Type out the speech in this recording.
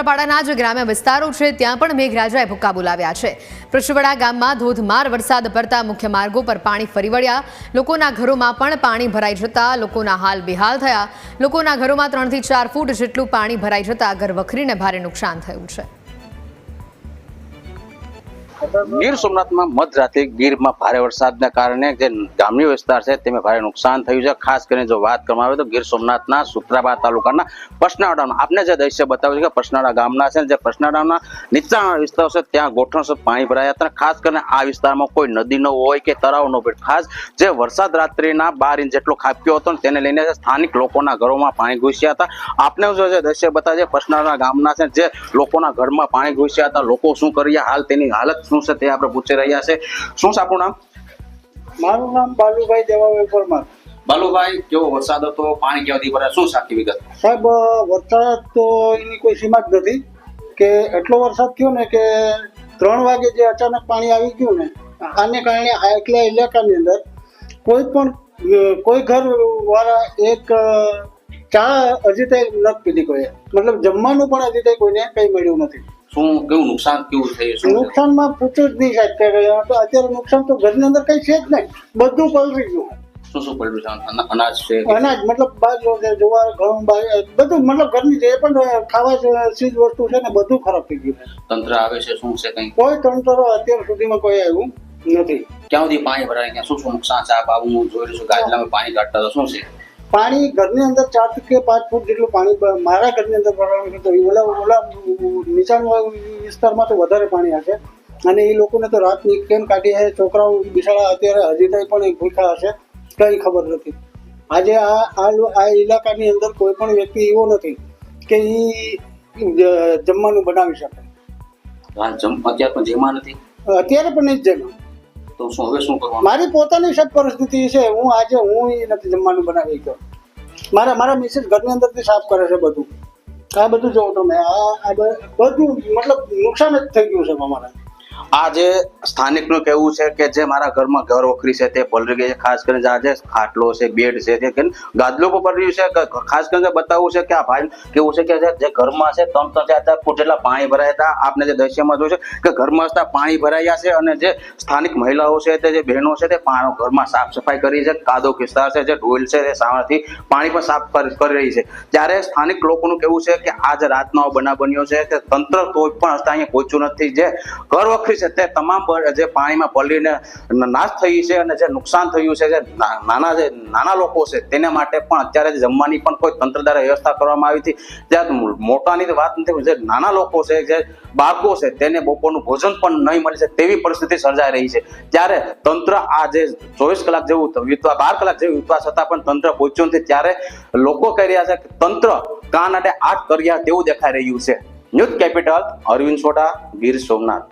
સુત્રાપાડાના જે ગ્રામ્ય વિસ્તારો છે, ત્યાં પણ મેઘરાજાએ ભૂક્કા બોલાવ્યા છે. પૃષ્ઠવડા ગામમાં ધોધમાર વરસાદ પડતા મુખ્ય માર્ગો પર પાણી ફરી વળ્યા. લોકોના ઘરોમાં પણ પાણી ભરાઈ જતા લોકોના હાલ બેહાલ થયા. લોકોના ઘરોમાં ત્રણથી ચાર ફૂટ જેટલું પાણી ભરાઈ જતા ઘર વખરીને ભારે નુકસાન થયું છે. ગીર સોમનાથમાં મધરાતે ગીરમાં ભારે વરસાદના કારણે જે ગામની વિસ્તાર છે તેમાં ભારે નુકસાન થયું છે. ખાસ કરીને જો વાત કરવામાં આવે તો ગીર સોમનાથના સુત્રાબા તાલુકાના પસનાડાના. આપને જે દ્રશ્ય બતાવ્યું છે કે પસનાડા ગામના છે જે પસનાડાના નીચાણ વિસ્તાર છે ત્યાં ગોઠણસર પાણી ભરાયા હતા. ખાસ કરીને આ વિસ્તારમાં કોઈ નદી નો હોય કે તળાવ ન હોય. ખાસ જે વરસાદ રાત્રિના બાર ઇંચ જેટલો ખાબક્યો હતો તેને લઈને સ્થાનિક લોકોના ઘરોમાં પાણી ઘૂસ્યા હતા. આપને જો જે દ્રશ્ય બતાવે છે, પસનાડા ગામના છે જે લોકોના ઘરમાં પાણી ઘૂસ્યા હતા, લોકો શું કર્યા? હાલ તેની હાલત શું છે તે આપણે પૂછી રહ્યા છે. શું છે આપણું નામ? મારું નામ બાલુભાઈ દેવાભાઈ પરમાર. બાલુભાઈ કેવો વરસાદ હતો? પાણી ક્યાંથી ભરાય? શું સાચી વિગત? સાહેબ વરસાદ તો એની કોઈ સીમા જ નથી કે એટલો વરસાદ થયો ને કે ત્રણ વાગે જે અચાનક પાણી આવી ગયું ને આને કારણે આ એકલા ઇલાકાની અંદર કોઈ પણ કોઈ ઘર વાળા એક ચા હજી તે નથી પીધી કોઈએ. મતલબ જમવાનું પણ હજી તે કોઈને કંઈ મળ્યું નથી. શું કેવું નુકસાન કેવું થયું શું નુકસાનમાં પૂછવું જ નહીં સાહેબ કે અત્યારે નુકસાન તો ઘરની અંદર કંઈ છે જ નહીં. બધું પલરી ગયું. શું શું પલરી છે? અનાજ છે અનાજ મતલબ બાજરો છે જુવાર ઘઉં બધું મતલબ ઘરની જે પણ ખાવા ચીજ વસ્તુ છે ને બધું ખરાબ થઈ ગયું તંત્ર આવે છે શું છે કઈ? કોઈ તંત્ર અત્યાર સુધીમાં કોઈ આવ્યું નથી. ક્યાં સુધી પાણી ભરાય ક્યાં શું શું નુકસાન છે? આ બાબુ હું જોઈ રહ્યો છું ગાજલામાં પાણી કાઢતા તો શું છે? પાણી ઘરની અંદર ચાર ફૂટ કે પાંચ ફૂટ જેટલું પાણી મારા ઘરની અંદર ભરવાનું છે તો એ ઓલા ઓલા નીચાણ વિસ્તારમાં તો વધારે પાણી હશે. અને એ લોકોને તો રાતની કેમ કાઢી હશે છોકરાઓ બિચારા અત્યારે હજી તઈ પણ ભૂખા હશે કંઈ ખબર નથી. આજે આ આ ઇલાકાની અંદર કોઈ પણ વ્યક્તિ એવો નથી કે એ જમવાનું બનાવી શકે. અત્યારે પણ જેમાં નથી? અત્યારે પણ નહીં જ જમે. તો શું હવે શું કરવાનું? મારી પોતાની સબ પરિસ્થિતિ છે હું આજે હું નથી જમવાનું બનાવી ગયો મારા મારા મિસિસ ઘરની અંદરથી સાફ કરે છે બધું. આ બધું જોવો તમે આ બધું મતલબ નુકસાન જ થઈ ગયું છે અમારે. આ જે સ્થાનિકનું કહેવું છે કે જે મારા ઘરમાં ઘર વખરી છે તે પલળી ગઈ છે ખાસ કરીને જે આ જે ખાટલો છે, બેડ છે તે કે ગાદલો પર પડી છે ખાસ કરીને બતાવવું છે કે આ ભાઈ કેવું છે કે જે- ઘરમાં છે, ત્રણ ત્રણ, ચાર ચાર પાણી ભરાયા હતા. આપને જે દ્રશ્યમાં જોયું છે કે ઘરમાં હતા પાણી ભરાયા છે અને જે સ્થાનિક મહિલાઓ છે તે જે બહેનો છે તે પાણી ઘરમાં સાફ સફાઈ કરી છે, કાદો વિસ્તાર છે, જે ઢોલ છે તે સામેથી પાણી પણ સાફ કરી રહી છે. ત્યારે સ્થાનિક લોકોનું કહેવું છે કે આ જે રાતનો બનાવ બન્યો છે તે તંત્ર કોઈ પણ હસ્તા અહીંયા પહોંચ્યું નથી. જે ઘર વખરી છે તે તમામ જે પાણીમાં પલળીને નાશ થઈ છે અને જે નુકસાન થયું છે, જે નાના જે નાના લોકો છે તેને માટે પણ અત્યારે જમવાની પણ કોઈ તંત્ર દ્વારા વ્યવસ્થા કરવામાં આવી હતી. ત્યાં મોટાની વાત નથી જે નાના લોકો છે, જે બાળકો છે તેને બપોરનું ભોજન પણ નહીં મળે છે તેવી પરિસ્થિતિ સર્જાઈ રહી છે. ત્યારે તંત્ર આ જે ચોવીસ કલાક જેવું વીતવા બાર કલાક જેવું વીતવા છતાં પણ તંત્ર પહોંચ્યું નથી. ત્યારે લોકો કહી રહ્યા છે કે તંત્ર કાન અને આઠ કર્યા તેવું દેખાઈ રહ્યું છે. News capital Arvind Soda Gir Somnath.